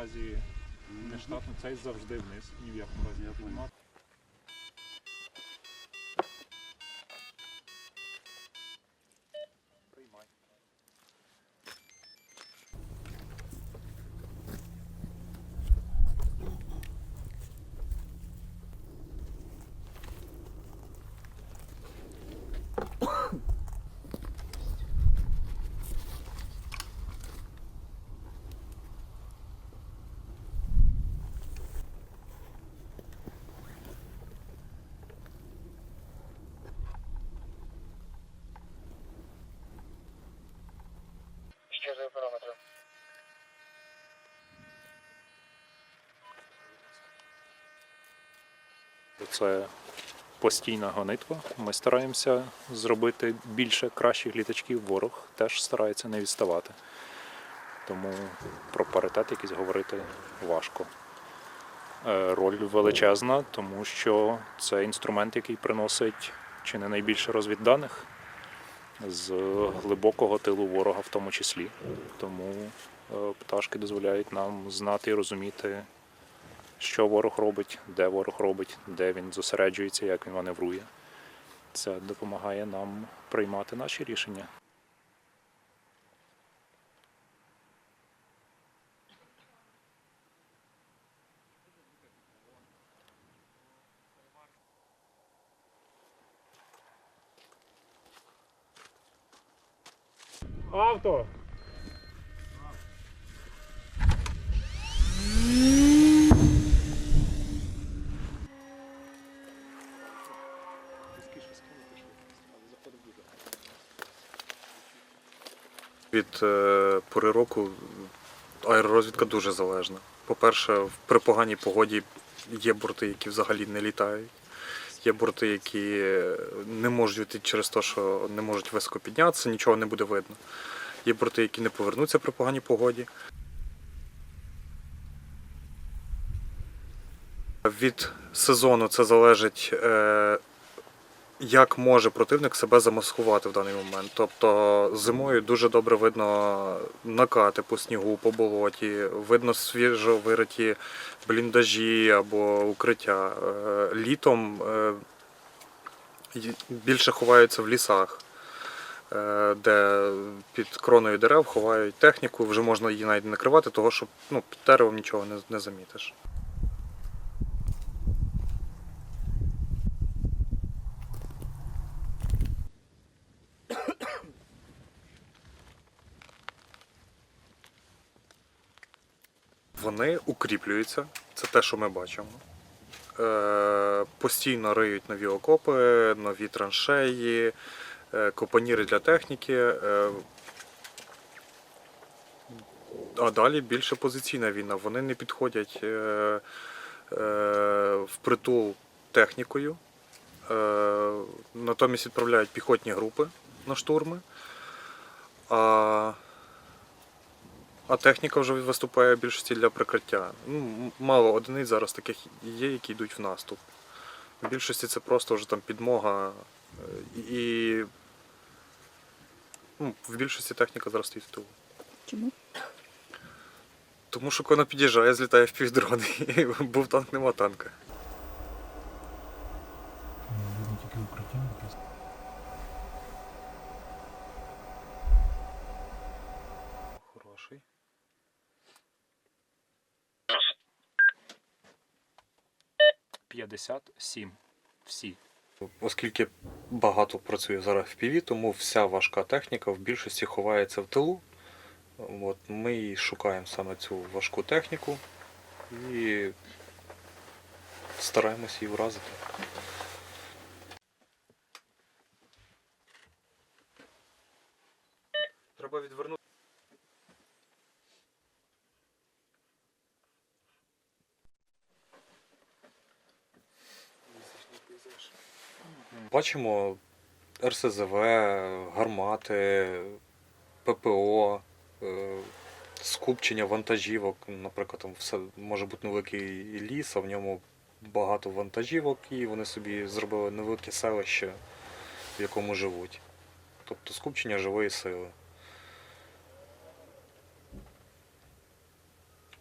разі не штатно, цей завжди вниз, ні в якому разі не піднімати. Приймай. Що за параметри? Це постійна гонитва. Ми стараємося зробити більше кращих літачків. Ворог теж старається не відставати. Тому про паритет якийсь говорити важко. Е, Роль величезна, тому що це інструмент, який приносить чи не найбільше розвідданих з глибокого тилу ворога в тому числі. Тому е, пташки дозволяють нам знати і розуміти, що ворог робить, де ворог робить, де він зосереджується, як він маневрує. Це допомагає нам приймати наші рішення. Авто! Від е, пори року аеророзвідка дуже залежна. По-перше, при поганій погоді є борти, які взагалі не літають. Є борти, які не можуть летіти через те, що не можуть високо піднятися, нічого не буде видно. Є борти, які не повернуться при поганій погоді. Від сезону це залежить, е, як може противник себе замаскувати в даний момент. Тобто зимою дуже добре видно накати по снігу, по болоті, видно свіжо вириті бліндажі або укриття. Е, Літом е, більше ховаються в лісах, е, де під кроною дерев ховають техніку, вже можна її навіть накривати, того що ну, під деревом нічого не, не замітиш. Вони укріплюються, це те, що ми бачимо. Е, постійно риють нові окопи, нові траншеї, е, копаніри для техніки. Е, а далі більше позиційна війна. Вони не підходять е, впритул технікою. Натомість відправляють піхотні групи на штурми. А а техніка вже виступає в більшості для прикриття. Ну, мало одиниць зараз таких є, які йдуть в наступ. В більшості це просто вже там підмога. е, І ну, в більшості техніка зараз стоїть в тилу. Чому? Тому що коли вона під'їжджає, злітає в півдрони. Був танк, нема танка. 57. Всі. Оскільки багато працює зараз в ПІВІ, тому вся важка техніка в більшості ховається в тилу. От Ми шукаємо саме цю важку техніку і стараємося її вразити. Треба відвернути. Бачимо РСЗВ, гармати, ППО, е, скупчення вантажівок. Наприклад, там все може бути невеликий ліс, а в ньому багато вантажівок, і вони собі зробили невелике селище, в якому живуть. Тобто скупчення живої сили.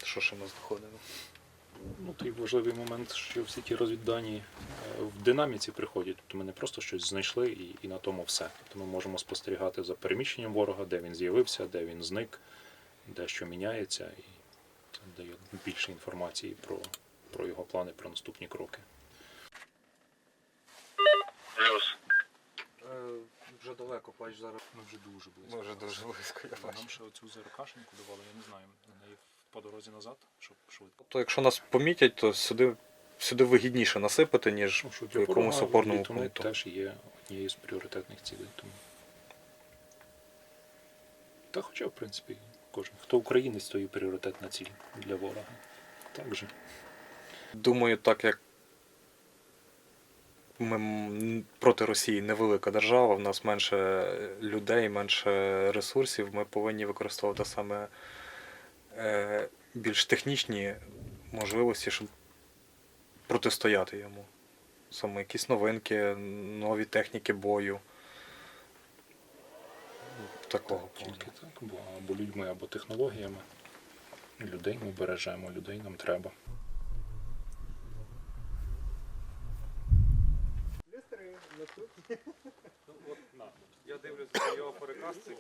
що ще ми знаходимо. Ну, той важливий момент, що всі ті розвіддані е, в динаміці приходять. Тобто ми не просто щось знайшли і, і на тому все. Тобто ми можемо спостерігати за переміщенням ворога, де він з'явився, де він зник, де що міняється, і це дає більше інформації про, про його плани, про наступні кроки. Плюс. Вже далеко, бач зараз. Ми вже дуже близько. Ми вже дуже близько, я бачу. Нам ще оцю ЗРКшеньку давали, я не знаю, на неї по дорозі назад, щоб швидко. Тобто, якщо нас помітять, то сюди, сюди вигідніше насипати, ніж Ну, що в для якомусь ворога опорному літуни пункту. теж є однією з пріоритетних цілей. Тому. Та хоча, в принципі, кожен. Хто українець, то і пріоритетна ціль для ворога. Так же. Думаю, так як ми м, проти Росії невелика держава, в нас менше людей, менше ресурсів, ми повинні використовувати саме е, більш технічні можливості, щоб протистояти йому. Саме якісь новинки, нові техніки бою. Такого плану. Тільки так, бо або людьми, або технологіями. Людей ми бережемо, людей нам треба. Я дивлюся його переказ цей